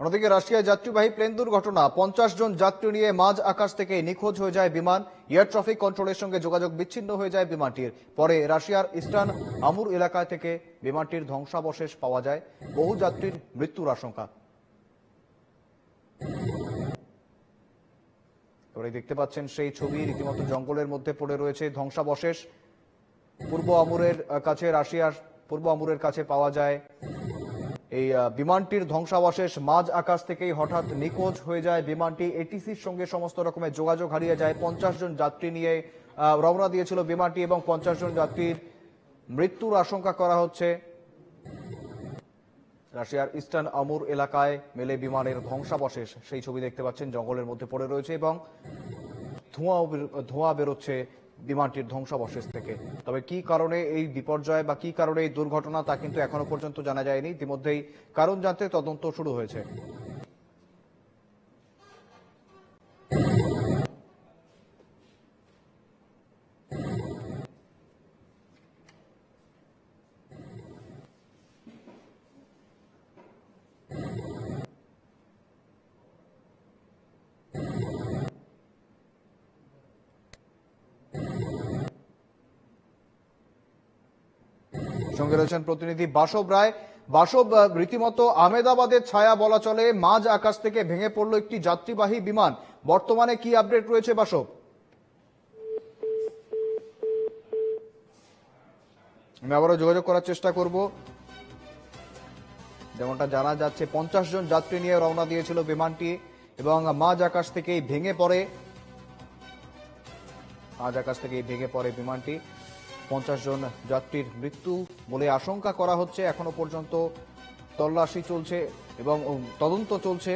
অন্যদিকে রাশিয়ায় যাত্রীবাহী প্লেন দুর্ঘটনা, পঞ্চাশ জন যাত্রী নিয়ে মাঝ আকাশ থেকে নিখোঁজ হয়ে যায় বিমান। এয়ার ট্রাফিক কন্ট্রোলের সঙ্গে যোগাযোগ বিচ্ছিন্ন হয়ে যায় বিমানটির। পরে রাশিয়ার ইস্টার্ন আমুর এলাকায় থেকে বিমানটির ধ্বংসাবশেষ পাওয়া যায়। বহু যাত্রীর মৃত্যুর আশঙ্কা। দেখতে পাচ্ছেন সেই ছবি, রীতিমতো জঙ্গলের মধ্যে পড়ে রয়েছে ধ্বংসাবশেষ। পূর্ব আমুরের কাছে, রাশিয়ার পূর্ব আমুরের কাছে পাওয়া যায় এই বিমানটির ধ্বংসাবশেষ মাঝ আকাশ থেকেই হঠাৎ নিখোঁজ হয়ে যায়। বিমানটি এটিসির সঙ্গে সমস্ত রকমের যোগাযোগ হারিয়ে যায়। পঞ্চাশ জন যাত্রী নিয়ে রওনা দিয়েছিল বিমানটি এবং পঞ্চাশ জন যাত্রীর মৃত্যুর আশঙ্কা করা হচ্ছে। রাশিয়ার ইস্টার্ন আমুর এলাকায় মেলে বিমানের ধ্বংসাবশেষ। সেই ছবি দেখতে পাচ্ছেন, জঙ্গলের মধ্যে পড়ে রয়েছে এবং ধোঁয়া ধোঁয়া বেরোচ্ছে বিমানটির ধ্বংসাবশেষ থেকে। তবে কি কারণে এই বিপর্যয় বা কি কারণে এই দুর্ঘটনা তা কিন্তু এখনও পর্যন্ত জানা যায়নি। ইতিমধ্যেই কারণ জানতে তদন্ত শুরু হয়েছে। সঙ্গে রয়েছেন প্রতিনিধি বাসব রায়। বাসব রীতিমতো আহমেদাবাদের ছায়া বলা চলে। মাঝ আকাশ থেকে ভেঙে পড়ল একটি যাত্রীবাহী বিমান। বর্তমানে কি আপডেট রয়েছে বাসব? আমি আবারও যোগাযোগ করার চেষ্টা করব। যেমনটা জানা যাচ্ছে, পঞ্চাশ জন যাত্রী নিয়ে রওনা দিয়েছিল বিমানটি এবং মাঝ আকাশ থেকেই ভেঙে পড়ে। মাঝ আকাশ থেকেই ভেঙে পড়ে বিমানটি। পঞ্চাশ জন যাত্রীর মৃত্যু বলে আশঙ্কা করা হচ্ছে। এখনও পর্যন্ত তল্লাশি চলছে এবং তদন্ত চলছে।